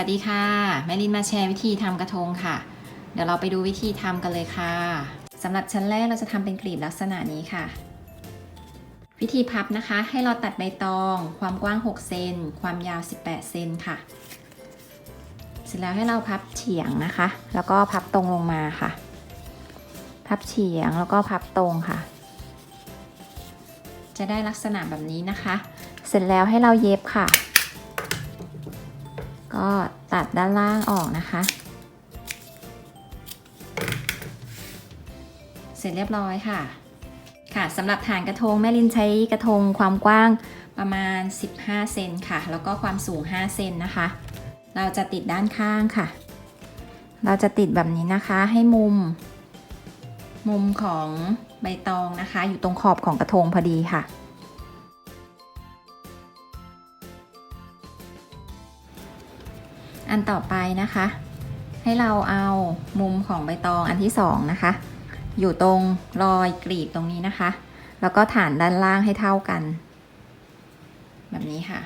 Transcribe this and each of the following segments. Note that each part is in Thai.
วัสดีค่ะ แม่ลินมาแชร์วิธีทำกระทงค่ะ เดี๋ยวเราไปดูวิธีทำกันเลยค่ะสำหรับชั้นแรกเราจะทำเป็นกลีบลักษณะนี้ค่ะ วิธีพับนะคะ ให้เราตัดใบตอง ความกว้าง 6 เซน ความยาว 18 เซนค่ะ เสร็จแล้วให้เราพับเฉียงนะคะ แล้วก็พับตรงลงมาค่ะ พับเฉียงแล้วก็พับตรงค่ะ จะได้ลักษณะแบบนี้นะคะ เสร็จแล้วให้เราเย็บค่ะ ก็ตัดด้านล่างออกนะคะ เสร็จเรียบร้อยค่ะ ค่ะสำหรับฐานกระทงแม่ลินใช้กระทงความกว้างประมาณ 15 เซนค่ะ แล้วก็ความสูง 5 เซนนะคะ เราจะติดด้านข้างค่ะ เราจะติดแบบนี้นะคะให้มุม มุมของใบตองนะคะ อยู่ตรงขอบของกระทงพอดีค่ะ อันต่อไปนะคะ ให้เราเอามุมของใบตองอันที่สองนะคะ อยู่ตรงรอยกรีบตรงนี้นะคะ แล้วก็ฐานด้านล่างให้เท่ากัน แบบนี้ค่ะ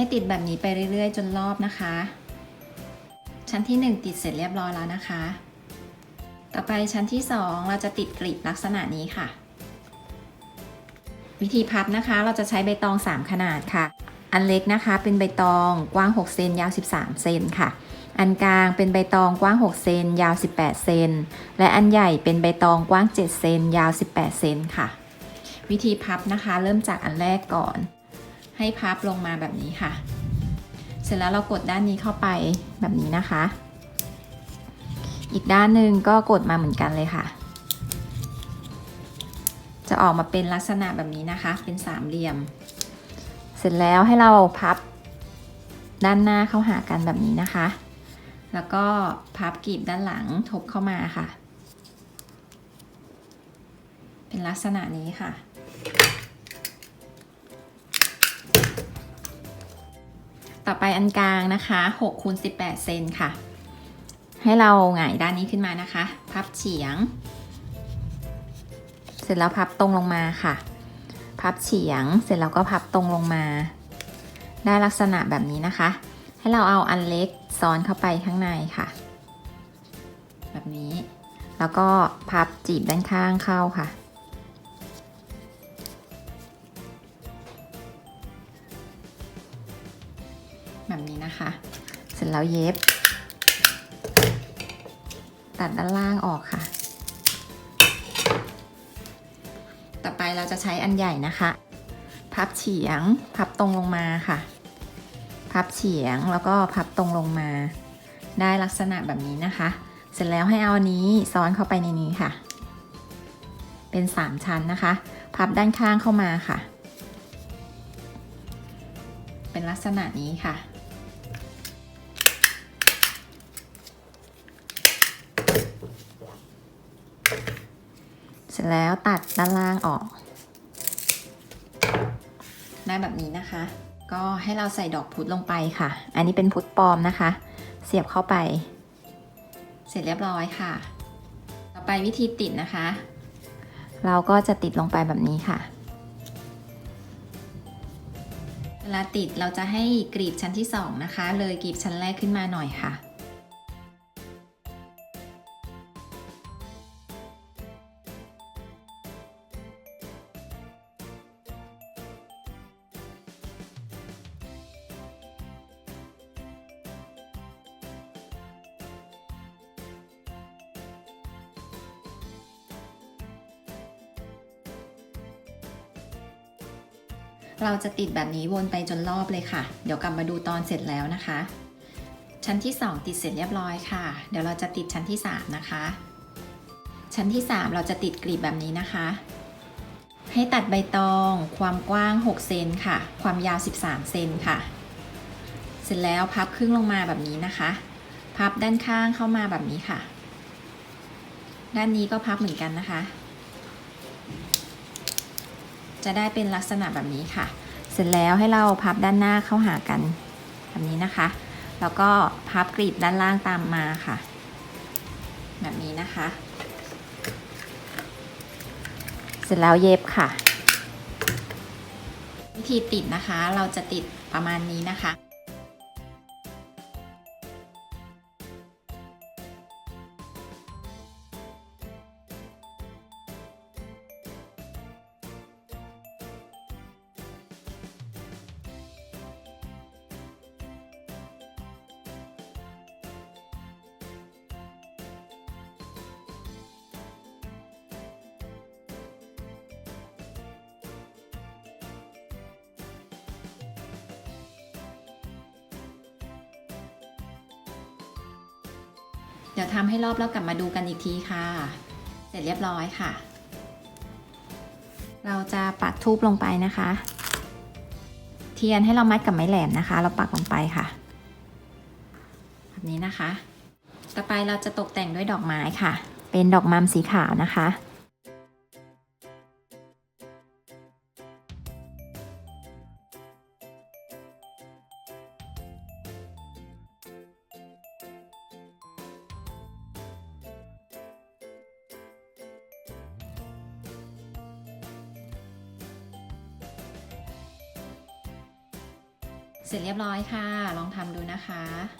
ให้ติดแบบนี้ไปเรื่อยๆ จนรอบนะคะ ชั้นที่ 1 ติดเสร็จเรียบร้อยแล้วนะคะ ต่อไปชั้นที่ 2 เราจะติดกลีบลักษณะนี้ค่ะ วิธีพับนะคะ เราจะใช้ใบตอง 3 ขนาดค่ะ อันเล็กนะคะ เป็นใบตองกว้าง 6 เซนยาว 13 เซนค่ะ อันกลางเป็นใบตองกว้าง 6 เซนยาว 18 เซน และอันใหญ่เป็นใบตองกว้าง 7 เซนยาว 18 เซนค่ะ วิธีพับนะคะ เริ่มจากอันแรกก่อน ให้พับลงมาแบบนี้ค่ะ เสร็จแล้วเรากดด้านนี้เข้าไปแบบนี้นะคะ อีกด้านหนึ่งก็กดมาเหมือนกันเลยค่ะ จะออกมาเป็นลักษณะแบบนี้นะคะ เป็นสามเหลี่ยม เสร็จแล้วให้เราพับด้านหน้าเข้าหากันแบบนี้นะคะ แล้วก็พับกรีบด้านหลังทบเข้ามาค่ะ เป็นลักษณะนี้ค่ะ ต่อไปอันกลางนะคะ6คูณ18 เซนค่ะ ให้เราหงายด้านนี้ขึ้นมานะคะ พับเฉียง เสร็จแล้วพับตรงลงมาค่ะ พับเฉียง เสร็จแล้วก็พับตรงลงมา ได้ลักษณะแบบนี้นะคะ ให้เราเอาอันเล็กซ้อนเข้าไปข้างในค่ะ แบบนี้ แล้วก็พับจีบด้านข้างเข้าค่ะ นะคะ เสร็จแล้วเย็บ ตัดด้านล่างออกค่ะ ต่อไปเราจะใช้อันใหญ่นะคะ พับเฉียง พับตรงลงมาค่ะ พับเฉียงแล้วก็พับตรงลงมา ได้ลักษณะแบบนี้นะคะ เสร็จแล้วให้เอาอันนี้ซ้อนเข้าไปในนี้ค่ะ เป็นสามชั้นนะคะ พับด้านข้างเข้ามาค่ะเป็นลักษณะนี้ค่ะ ร็จแล้วตัดด้านล่างออกได้แบบนี้นะคะ ก็ให้เราใส่ดอกพุธลงไปค่ะ อันนี้เป็นพุธปลอมนะคะ เสียบเข้าไป เสร็จเรียบร้อยค่ะ ต่อไปวิธีติดนะคะ เราก็จะติดลงไปแบบนี้ค่ะ เวลาติดเราจะให้กรีบชั้นที่ 2 นะคะ เลยกรีบชั้นแรกขึ้นมาหน่อยค่ะ เราจะติดแบบนี้วนไปจนรอบเลยค่ะ เดี๋ยวกลับมาดูตอนเสร็จแล้วนะคะ ชั้นที่ 2 ติดเสร็จเรียบร้อยค่ะ เดี๋ยวเราจะติดชั้นที่ 3 นะคะ ชั้นที่ 3 เราจะติดกลีบแบบนี้นะคะ ให้ตัดใบตอง ความกว้าง 6 เซนค่ะ ความยาว 13 เซนค่ะ เสร็จแล้วพับครึ่งลงมาแบบนี้นะคะ พับด้านข้างเข้ามาแบบนี้ค่ะ ด้านนี้ก็พับเหมือนกันนะคะ จะได้เป็นลักษณะแบบนี้ค่ะ เสร็จแล้วให้เราพับด้านหน้าเข้าหากันแบบนี้นะคะ แล้วก็พับกรีบด้านล่างตามมาค่ะ แบบนี้นะคะ เสร็จแล้วเย็บค่ะ วิธีติดนะคะ เราจะติดประมาณนี้นะคะ ดี๋ยวทำให้รอบแล้วกลับมาดูกันอีกทีค่ะ เสร็จเรียบร้อยค่ะ เราจะปักทูบลงไปนะคะ เทียนให้เรามัดกับไม้แหลมนะคะ เราปักลงไปค่ะ แบบนี้นะคะ ต่อไปเราจะตกแต่งด้วยดอกไม้ค่ะ เป็นดอกมัมสีขาวนะคะ เสร็จเรียบร้อยค่ะ ลองทำดูนะคะ